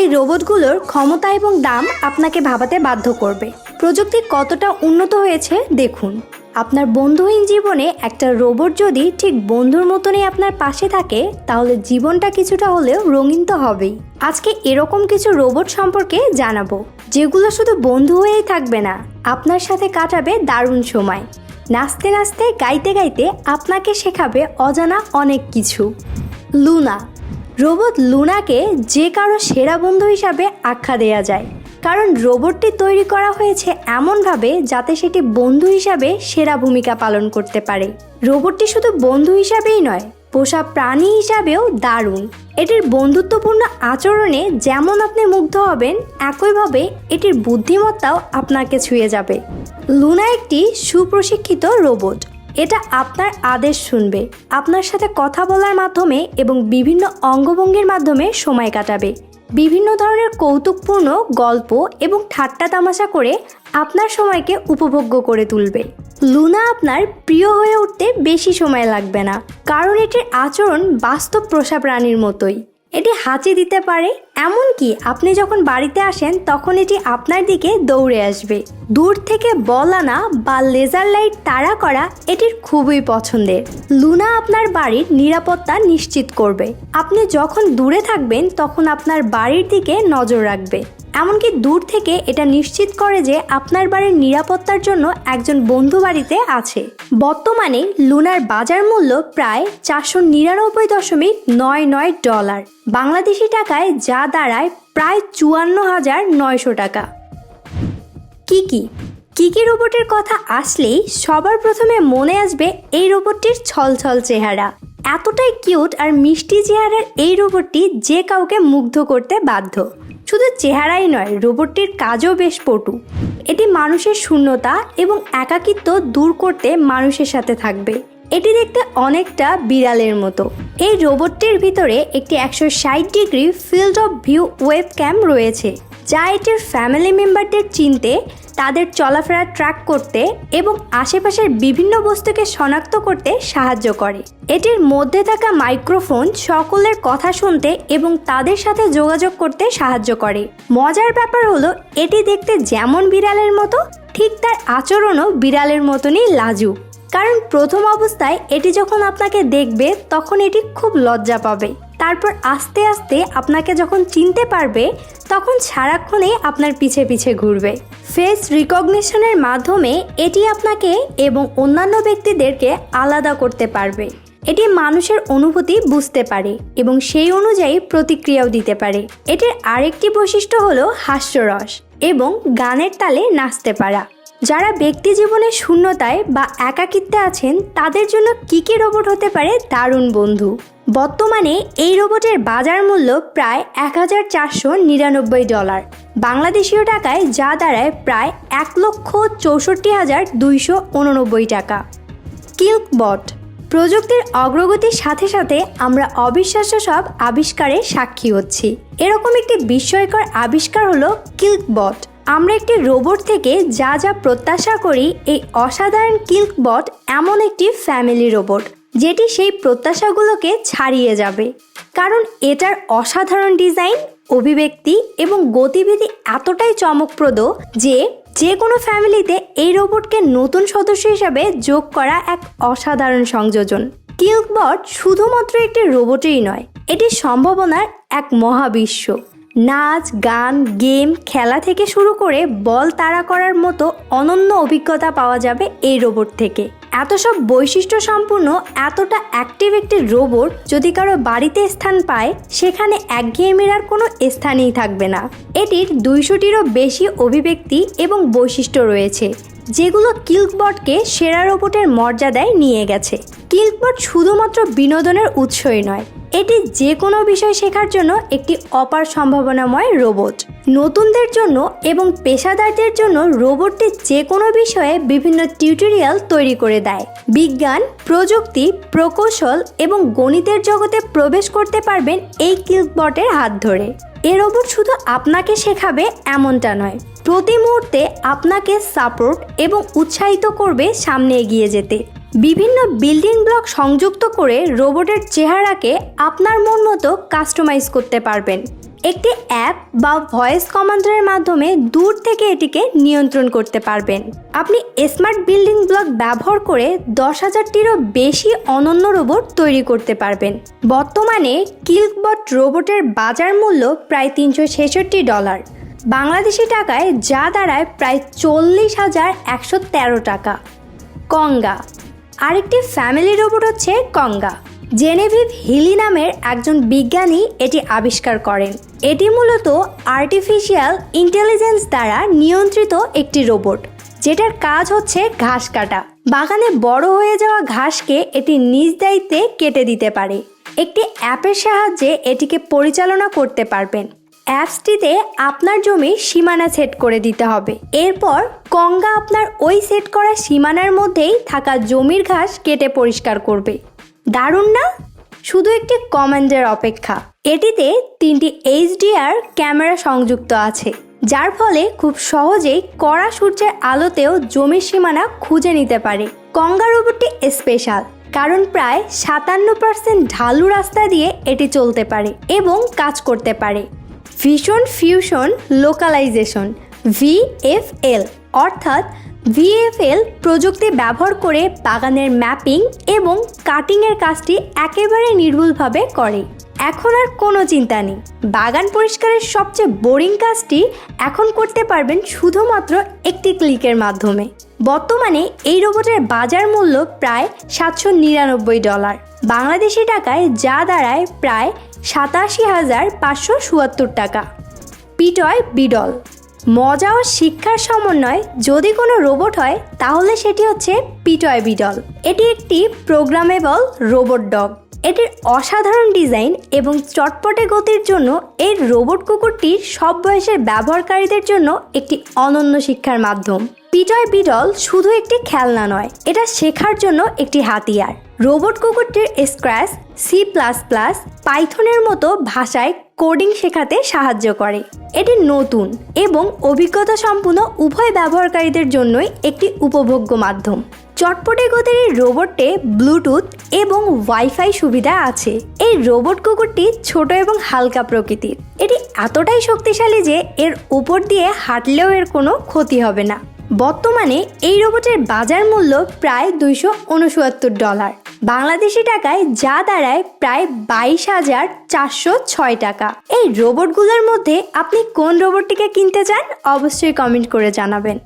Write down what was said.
এই রোবটগুলোর ক্ষমতা এবং দাম আপনাকে ভাবাতে বাধ্য করবে। প্রযুক্তি কতটা উন্নত হয়েছে দেখুন। আপনার বন্ধুহীন জীবনে একটা রোবট যদি ঠিক বন্ধুর মতনই আপনার পাশে থাকে, তাহলে জীবনটা কিছুটা হলেও রঙিন তো হবেই। আজকে এরকম কিছু রোবট সম্পর্কে জানাব, যেগুলো শুধু বন্ধু হয়েই থাকবে না, আপনার সাথে কাটাবে দারুণ সময়। নাচতে নাচতে, গাইতে গাইতে আপনাকে শেখাবে অজানা অনেক কিছু। লুনা রোবট লুনাকে যে কারও সেরা বন্ধু হিসাবে আখ্যা দেয়া যায়। কারণ রোবটটি তৈরি করা হয়েছে এমনভাবে যাতে সেটি বন্ধু হিসাবে সেরা ভূমিকা পালন করতে পারে। রোবটটি শুধু বন্ধু হিসাবেই নয়, পোষা প্রাণী হিসাবেও দারুণ। এটির বন্ধুত্বপূর্ণ আচরণে যেমন আপনি মুগ্ধ হবেন, একইভাবে এটির বুদ্ধিমত্তাও আপনাকে ছুঁয়ে যাবে। লুনা একটি সুপ্রশিক্ষিত রোবট। এটা আপনার আদেশ শুনবে, আপনার সাথে কথা বলার মাধ্যমে এবং বিভিন্ন অঙ্গভঙ্গির মাধ্যমে সময় কাটাবে। বিভিন্ন ধরনের কৌতুকপূর্ণ গল্প এবং ঠাট্টা তামাশা করে আপনার সময়কে উপভোগ্য করে তুলবে। লুনা আপনার প্রিয় হয়ে উঠতে বেশি সময় লাগবে না, কারণ এটির আচরণ বাস্তব পোষা প্রাণীর মতোই। এটি হাঁচি দিতে পারে, এমনকি আপনি যখন বাড়িতে আসেন তখন এটি আপনার দিকে দৌড়ে আসবে। দূর থেকে বল আনা বা লেজার লাইট তাড়া করা এটির খুবই পছন্দের। লুনা আপনার বাড়ির নিরাপত্তা নিশ্চিত করবে। আপনি যখন দূরে থাকবেন তখন আপনার বাড়ির দিকে নজর রাখবে। এমনকি দূর থেকে এটা নিশ্চিত করে যে আপনার বাড়ির নিরাপত্তার জন্য একজন বন্ধু বাড়িতে আছে। বর্তমানে লুনার বাজার মূল্য প্রায় চারশো নিরানব্বই দশমিক নয় নয় ডলার। বাংলাদেশি টাকায় যা দাঁড়ায় প্রায় চুয়ান্ন হাজার নয়শো টাকা। কিকি কিকি রোবটের কথা আসলেই সবার প্রথমে মনে আসবে এই রোবটটির ছলছল চেহারা। এতটাই কিউট আর মিষ্টি চেহারার এই রোবটটি যে কাউকে মুগ্ধ করতে বাধ্য। শুধু চেহারাই নয়, রোবটটির কাজও বেশ পটু। এটি মানুষের শূন্যতা এবং একাকিত্ব দূর করতে মানুষের সাথে থাকবে। এটি দেখতে অনেকটা বিড়ালের মতো। এই রোবটটির ভিতরে একটি একশো ষাট degree field of view web cam রয়েছে, যা এটির ফ্যামিলি মেম্বারদের চিনতে তাদের চলাফেরা ট্র্যাক করতে এবং আশেপাশের বিভিন্ন বস্তুকে শনাক্ত করতে সাহায্য করে। এটির মধ্যে থাকা মাইক্রোফোন সকলের কথা শুনতে এবং তাদের সাথে যোগাযোগ করতে সাহায্য করে। মজার ব্যাপার হলো, এটি দেখতে যেমন বিড়ালের মতো, ঠিক তার আচরণও বিড়ালের মতনই লাজুক। কারণ প্রথম অবস্থায় এটি যখন আপনাকে দেখবে, তখন এটি খুব লজ্জা পাবে। তারপর আস্তে আস্তে আপনাকে যখন চিনতে পারবে, তখন সারাক্ষণে আপনার পিছে পিছে ঘুরবে। ফেস রিকগনিশনের মাধ্যমে এটি আপনাকে এবং অন্যান্য ব্যক্তিদেরকে আলাদা করতে পারবে। এটি মানুষের অনুভূতি বুঝতে পারে এবং সেই অনুযায়ী প্রতিক্রিয়াও দিতে পারে। এটির আরেকটি বৈশিষ্ট্য হলো হাস্যরস এবং গানের তালে নাচতে পারা। যারা ব্যক্তি জীবনে শূন্যতায় বা একাকিত্বে আছেন, তাদের জন্য কী কী রোবট হতে পারে? দারুণ বন্ধু। বর্তমানে এই রোবটের বাজার মূল্য প্রায় এক হাজার চারশো নিরানব্বই ডলার। বাংলাদেশীয় টাকায় যা দাঁড়ায় প্রায় এক লক্ষ চৌষট্টি হাজার দুইশো উননব্বই টাকা। কিল্কবট প্রযুক্তির অগ্রগতির সাথে সাথে আমরা অবিশ্বাস্য সব আবিষ্কারের সাক্ষী হচ্ছি। এরকম একটি বিস্ময়কর আবিষ্কার হলো কিল্কবট আমরা একটি রোবট থেকে যা যা প্রত্যাশা করি, এই অসাধারণ কিল্কবট এমন একটি ফ্যামিলি রোবট, যেটি সেই প্রত্যাশাগুলোকে ছাড়িয়ে যাবে। কারণ এটার অসাধারণ ডিজাইন, অভিব্যক্তি এবং গতিবিধি এতটাই চমকপ্রদ যে যে কোনো ফ্যামিলিতে এই রোবটকে নতুন সদস্য হিসাবে যোগ করা এক অসাধারণ সংযোজন। কিল্কবট শুধুমাত্র একটি রোবটই নয়, এটি সম্ভাবনার এক মহাবিশ্ব। নাচ, গান, গেম, খেলা থেকে শুরু করে বল তাড়া করার মতো অনন্য অভিজ্ঞতা পাওয়া যাবে এই রোবট থেকে। এত সব বৈশিষ্ট্য সম্পূর্ণ এতটা অ্যাক্টিভ একটি রোবট যদি কারও বাড়িতে স্থান পায়, সেখানে একঘেয়েমির আর কোনো স্থানই থাকবে না। এটির দুইশোটিরও বেশি অভিব্যক্তি এবং বৈশিষ্ট্য রয়েছে। যেগুলো কিল্কবটকে সেরা রোবটের মর্যাদায় নিয়ে গেছে। কিল্কবট শুধুমাত্র বিনোদনের উৎসই নয়, এটি যে কোনো বিষয় শেখার জন্য একটি অপার সম্ভাবনাময় রোবট। নতুনদের জন্য এবং পেশাদারদের জন্য রোবটটি যে কোনো বিষয়ে বিভিন্ন টিউটোরিয়াল তৈরি করে দেয়। বিজ্ঞান, প্রযুক্তি, প্রকৌশল এবং গণিতের জগতে প্রবেশ করতে পারবেন এই কিল্কবটের হাত ধরে। এ রোবট শুধু আপনাকে শেখাবে এমনটা নয় প্রতি মুহূর্তে আপনাকে সাপোর্ট এবং উৎসাহিত করবে সামনে এগিয়ে যেতে। বিভিন্ন বিল্ডিং ব্লক সংযুক্ত করে রোবটের চেহারাকে আপনার মন মতো কাস্টমাইজ করতে পারবেন। একটি অ্যাপ বা ভয়েস কমান্ডারের মাধ্যমে দূর থেকে এটিকে নিয়ন্ত্রণ করতে পারবেন। আপনি স্মার্ট বিল্ডিং ব্লক ব্যবহার করে দশ হাজারটিরও বেশি অনন্য রোবট তৈরি করতে পারবেন। বর্তমানে কিলকবট রোবটের বাজার মূল্য প্রায় তিনশো ছেষট্টি ডলার। বাংলাদেশি টাকায় যা দাঁড়ায় প্রায় চল্লিশ হাজার একশো তেরো টাকা। কঙ্গা। আরেকটি ফ্যামিলি রোবট হচ্ছে কঙ্গা। জেনেভিভ হিলি নামের একজন বিজ্ঞানী এটি আবিষ্কার করেন। এটি মূলত আর্টিফিশিয়াল ইন্টেলিজেন্স দ্বারা নিয়ন্ত্রিত একটি রোবট, যেটার কাজ হচ্ছে ঘাস কাটা। বাগানে বড় হয়ে যাওয়া ঘাসকে এটি নিজ দায়িত্বে কেটে দিতে পারে। একটি অ্যাপের সাহায্যে এটিকে পরিচালনা করতে পারবেন। অ্যাপসটিতে আপনার জমি সীমানা সেট করে দিতে হবে। এরপর কঙ্গা আপনার ওই সেট করা সীমানার মধ্যেই থাকা জমির ঘাস কেটে পরিষ্কার করবে। দারুণ না? শুধু একটি কমান্ডের অপেক্ষা। এটিতে তিনটি এইচডিআর ক্যামেরা সংযুক্ত আছে, যার ফলে খুব সহজেই কড়া সূর্যের আলোতেও জমির সীমানা খুঁজে নিতে পারে। কঙ্গা রোবটটি স্পেশাল, কারণ প্রায় সাতান্ন পার্সেন্ট ঢালু রাস্তা দিয়ে এটি চলতে পারে এবং কাজ করতে পারে। ভিশন ফিউশন লোকালাইজেশন ভিএফএল অর্থাৎ ভিএফএল প্রযুক্তি ব্যবহার করে বাগানের ম্যাপিং এবং কাটিংয়ের কাজটি একেবারে নির্ভুলভাবে করে। এখন আর কোনো চিন্তা নেই। বাগান পরিষ্কারের সবচেয়ে বোরিং কাজটি এখন করতে পারবেন শুধুমাত্র একটি ক্লিকের মাধ্যমে। বর্তমানে এই রোবটের বাজার মূল্য প্রায় সাতশো নিরানব্বই ডলার। বাংলাদেশি টাকায় যা দাঁড়ায় প্রায় সাতাশি হাজার পাঁচশো চুয়াত্তর টাকা। পিটয় বিডল। মজা ও শিক্ষার সমন্বয় যদি কোনো রোবট হয়, তাহলে সেটি হচ্ছে পিটয় বিডল। এটি একটি প্রোগ্রামেবল রোবট ডগ এটির অসাধারণ ডিজাইন এবং চটপটে গতির জন্য এই রোবট কুকুরটি সব বয়সের ব্যবহারকারীদের জন্য একটি অনন্য শিক্ষার মাধ্যম। পিটয় বিডল শুধু একটি খেলনা নয়, এটা শেখার জন্য একটি হাতিয়ার। রোবট কুকুরটির স্ক্র্যাচ সি প্লাস প্লাস পাইথনের মতো ভাষায় কোডিং শেখাতে সাহায্য করে। এটি নতুন এবং অভিজ্ঞতা সম্পূর্ণ উভয় ব্যবহারকারীদের জন্যই একটি উপভোগ্য মাধ্যম। চটপটে গতির এই রোবটে ব্লুটুথ এবং ওয়াইফাই সুবিধা আছে। এই রোবট কুকুরটি ছোট এবং হালকা প্রকৃতির। এটি এতটাই শক্তিশালী যে এর উপর দিয়ে হাঁটলেও এর কোনো ক্ষতি হবে না। বর্তমানে এই রোবটের বাজার মূল্য প্রায় দুইশো উনসত্তর ডলার। বাংলাদেশি টাকায় যা দাঁড়ায় প্রায় বাইশ হাজার চারশো ছয় টাকা। এই রোবটগুলোর মধ্যে আপনি কোন রোবটটিকে কিনতে চান অবশ্যই কমেন্ট করে জানাবেন।